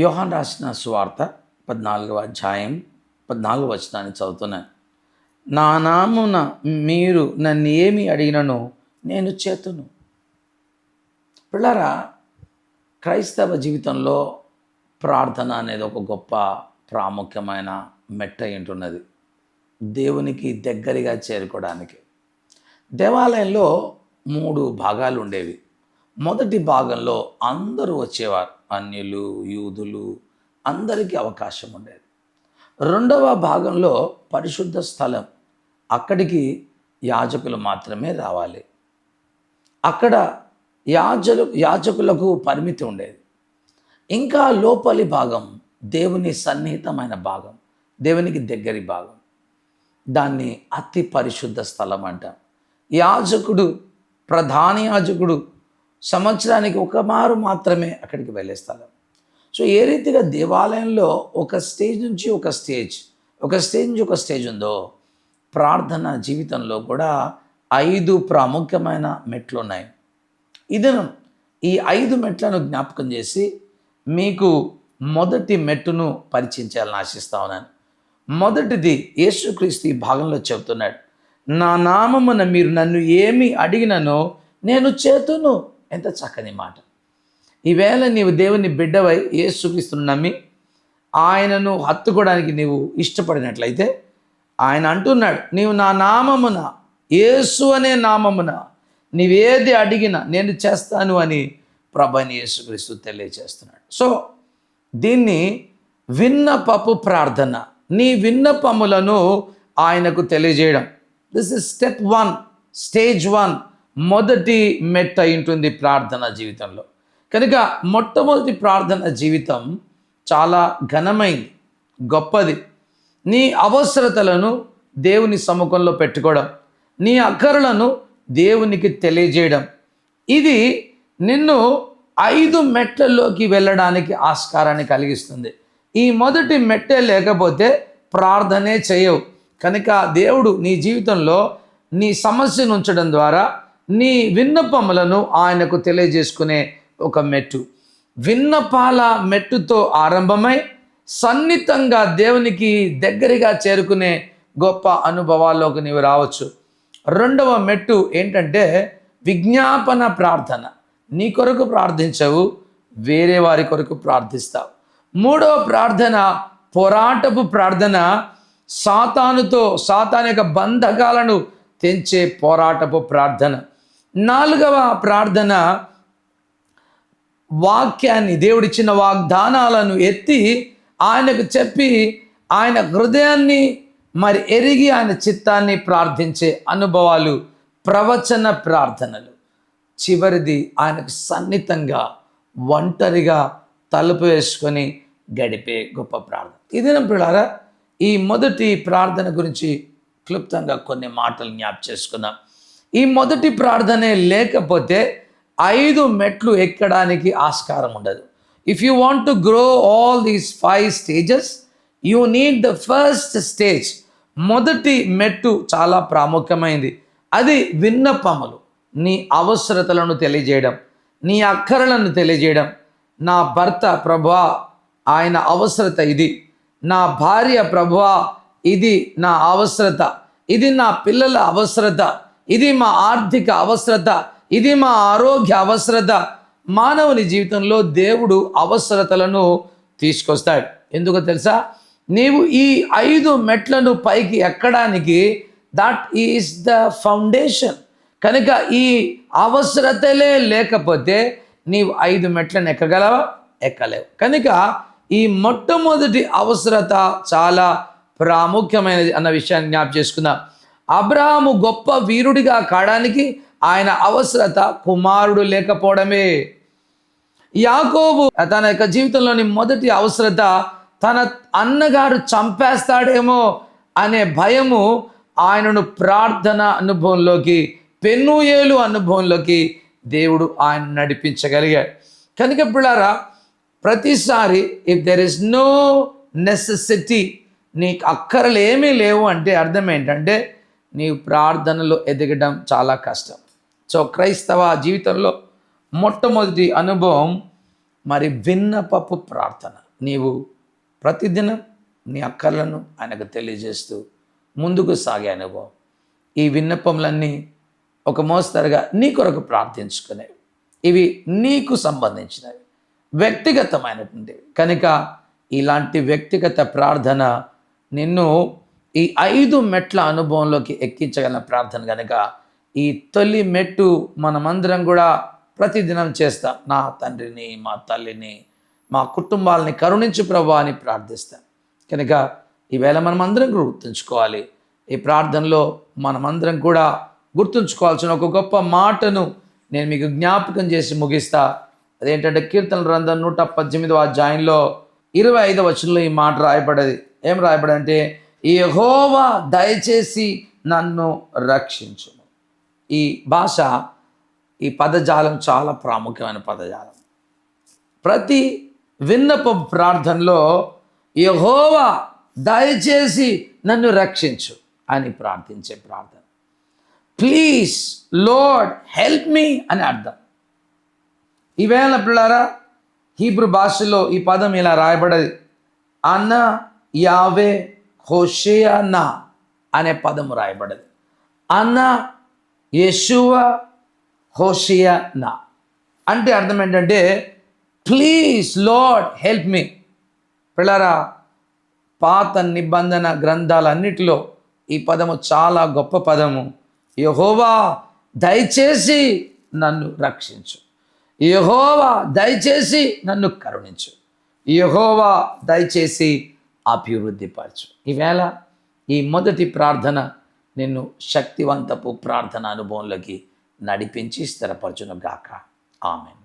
యోహాన్ రాసిన సువార్త పద్నాలుగవ అధ్యాయం పద్నాలుగు వచనాన్ని చదువుతున్నాను నా నామున మీరు నన్ను ఏమి అడిగినను నేను చేతును. పిల్లరా క్రైస్తవ జీవితంలో ప్రార్థన అనేది ఒక గొప్ప ప్రాముఖ్యమైన మెట్ట ఏంటున్నది. దేవునికి దగ్గరగా చేరుకోవడానికి. దేవాలయంలో మూడు భాగాలు ఉండేవి. మొదటి భాగంలో అందరూ వచ్చేవారు. అన్యులు యూదులు అందరికీ అవకాశం ఉండేది. రెండవ భాగంలో పరిశుద్ధ స్థలం. అక్కడికి యాజకులు మాత్రమే రావాలి. అక్కడ యాజలు యాజకులకు పరిమితి ఉండేది. ఇంకా లోపలి భాగం దేవుని సన్నిహితమైన భాగం దేవునికి దగ్గరి భాగం. దాన్ని అతి పరిశుద్ధ స్థలం అంటాం. యాజకుడు ప్రధాన యాజకుడు సంవత్సరానికి ఒక మారు మాత్రమే అక్కడికి వెళ్ళే స్థలం సో ఏ రీతిగా దేవాలయంలో ఒక స్టేజ్ నుంచి ఒక స్టేజ్ ఒక స్టేజ్ నుంచి ఒక స్టేజ్ ఉందో ప్రార్థన జీవితంలో కూడా ఐదు ప్రాముఖ్యమైన మెట్లు ఉన్నాయి ఇది ఈ ఐదు మెట్లను జ్ఞాపకం చేసి మీకు మొదటి మెట్టును పరిచయించాలని ఆశిస్తా ఉన్నాను. మొదటిది యేసుక్రీస్తు ఈ భాగంలో చెబుతున్నాడు నా నామమున మీరు నన్ను ఏమి అడిగిననో నేను చేతును ఎంత చక్కని మాట. ఈవేళ నీవు దేవుని బిడ్డవై యేసుక్రీస్తును నమ్మి ఆయనను హత్తుకోవడానికి నీవు ఇష్టపడినట్లయితే ఆయన అంటున్నాడు నీవు నా నామమున యేసు అనే నామమున నీవేది అడిగినా నేను చేస్తాను అని ప్రభని యేసుక్రీస్తు తెలియజేస్తున్నాడు సో దీన్ని విన్నపపు ప్రార్థన నీ విన్నపములను ఆయనకు తెలియజేయడం. This is step one stage one మొదటి మెట్ట ఉంటుంది ప్రార్థన జీవితంలో. కనుక మొట్టమొదటి ప్రార్థన జీవితం చాలా ఘనమైంది గొప్పది. నీ అవసరతలను దేవుని సముఖంలో పెట్టుకోవడం నీ అక్కరలను దేవునికి తెలియజేయడం. ఇది నిన్ను ఐదు మెట్లలోకి వెళ్ళడానికి ఆస్కారాన్ని కలిగిస్తుంది. ఈ మొదటి మెట్టే లేకపోతే ప్రార్థనే చేయవు. కనుక దేవుడు నీ జీవితంలో నీ సమస్యను ఉంచడం ద్వారా నీ విన్నపములను ఆయనకు తెలియజేసుకునే ఒక మెట్టు. విన్నపాల మెట్టుతో ఆరంభమై సన్నిహితంగా దేవునికి దగ్గరగా చేరుకునే గొప్ప అనుభవాల్లోకి నీవు రావచ్చు. రెండవ మెట్టు ఏంటంటే విజ్ఞాపన ప్రార్థన. నీ కొరకు ప్రార్థించవు వేరే వారి కొరకు ప్రార్థిస్తావు. మూడవ ప్రార్థన పోరాటపు ప్రార్థన. సాతానుతో సాతాన్ యొక్క బంధకాలను తెంచే పోరాటపు ప్రార్థన. నాలుగవ ప్రార్థన వాక్యాన్ని దేవుడిచ్చిన వాగ్దానాలను ఎత్తి ఆయనకు చెప్పి ఆయన హృదయాన్ని మరి ఎరిగి ఆయన చిత్తాన్ని ప్రార్థించే అనుభవాలు ప్రవచన ప్రార్థనలు. చివరిది ఆయనకు సన్నిహితంగా ఒంటరిగా తలుపు వేసుకొని గడిపే గొప్ప ప్రార్థన. ఇది పిల్లారా ఈ మొదటి ప్రార్థన గురించి క్లుప్తంగా కొన్ని మాటలు జ్ఞాప్ చేసుకున్నాం ఈ మొదటి ప్రార్థనే లేకపోతే ఐదు మెట్లు ఎక్కడానికి ఆస్కారం ఉండదు. If you want to grow all these five stages you need the first stage మొదటి మెట్టు చాలా ప్రాముఖ్యమైంది. అది విన్నపములు. నీ అవసరతలను తెలియజేయడం నీ అక్కరలను తెలియజేయడం. నా భర్త ప్రభా ఆయన అవసరత ఇది. నా భార్య ప్రభా ఇది నా అవసరత. ఇది నా పిల్లల అవసరత. ఇది మా ఆర్థిక అవసరత ఇది మా ఆరోగ్య అవసరత. మానవుని జీవితంలో దేవుడు అవసరతలను తీసుకొస్తాడు. ఎందుకో తెలుసా? నీవు ఈ ఐదు మెట్లను పైకి ఎక్కడానికి దట్ ఈస్ ద ఫౌండేషన్ కనుక ఈ అవసరతలే లేకపోతే నీవు ఐదు మెట్లను ఎక్కగలవా? ఎక్కలేవు. కనుక ఈ మొట్టమొదటి అవసరత చాలా ప్రాముఖ్యమైనది అన్న విషయాన్ని జ్ఞాప చేసుకుందాం. అబ్రహాము గొప్ప వీరుడిగా కావడానికి ఆయన అవసరత కుమారుడు లేకపోవడమే. యాకోబు తన యొక్క జీవితంలోని మొదటి అవసరత తన అన్నగారు చంపేస్తాడేమో అనే భయము ఆయనను ప్రార్థన అనుభవంలోకి పెన్నుయేలు అనుభవంలోకి దేవుడు ఆయన నడిపించగలిగాడు. కనుక పిల్లారా ప్రతిసారి if there is no necessity నీకు అక్కరలు ఏమీ లేవు అంటే అర్థం ఏంటంటే నీవు ప్రార్థనలో ఎదగడం చాలా కష్టం. సో క్రైస్తవ జీవితంలో మొట్టమొదటి అనుభవం మరి విన్నపపు ప్రార్థన. నీవు ప్రతిదినం నీ అక్కర్లను ఆయనకు తెలియజేస్తూ ముందుకు సాగే అనుభవం. ఈ విన్నపములన్నీ ఒక మోస్తరుగా నీ కొరకు ప్రార్థించుకునేవి. ఇవి నీకు సంబంధించినవి. వ్యక్తిగతమైనటువంటివి. కనుక ఇలాంటి వ్యక్తిగత ప్రార్థన నిన్ను ఈ ఐదు మెట్ల అనుభవంలోకి ఎక్కించగల ప్రార్థన కనుక ఈ తొలి మెట్టు మనమందరం కూడా ప్రతిదినం చేస్తాం. నా తండ్రిని మా తల్లిని మా కుటుంబాలని కరుణించు ప్రభా అని ప్రార్థిస్తాం. కనుక ఈవేళ మనమందరం కూడా గుర్తుంచుకోవాలి. ఈ ప్రార్థనలో మనమందరం కూడా గుర్తుంచుకోవాల్సిన ఒక గొప్ప మాటను నేను మీకు జ్ఞాపకం చేసి ముగిస్తా. అదేంటంటే కీర్తన గ్రంథం నూట పద్దెనిమిదవ అధ్యాయంలో ఇరవై ఐదవ వచనంలో ఈ మాట రాయబడది. ఏం రాయబడంటే యహోవా దయచేసి నన్ను రక్షించు ఈ భాష ఈ పదజాలం చాలా ప్రాముఖ్యమైన పదజాలం. ప్రతి విన్నప ప్రార్థనలో యహోవా దయచేసి నన్ను రక్షించు అని ప్రార్థించే ప్రార్థన. ప్లీజ్ లోడ్ హెల్ప్ మీ అని అర్థం. ఈవేళ పిల్లారా హీబ్రూ భాషలో ఈ పదం ఇలా రాయబడది. అన్న యావే హోషేయా అనే పదము రాయబడదు. అన్న యశువ హోషియా అంటే అర్థం ఏంటంటే ప్లీజ్ లార్డ్ హెల్ప్ మీ. పిల్లరా పాత నిబంధన గ్రంథాలన్నిటిలో ఈ పదము చాలా గొప్ప పదము. యహోవా దయచేసి నన్ను రక్షించు. యహోవా దయచేసి నన్ను కరుణించు. యహోవా దయచేసి అభివృద్ధిపరచు. ఈవేళ ఈ మొదటి ప్రార్థన నిన్ను శక్తివంతపు ప్రార్థన అనుభవంలోకి నడిపించి స్థిరపరచును గాక ఆమెన్.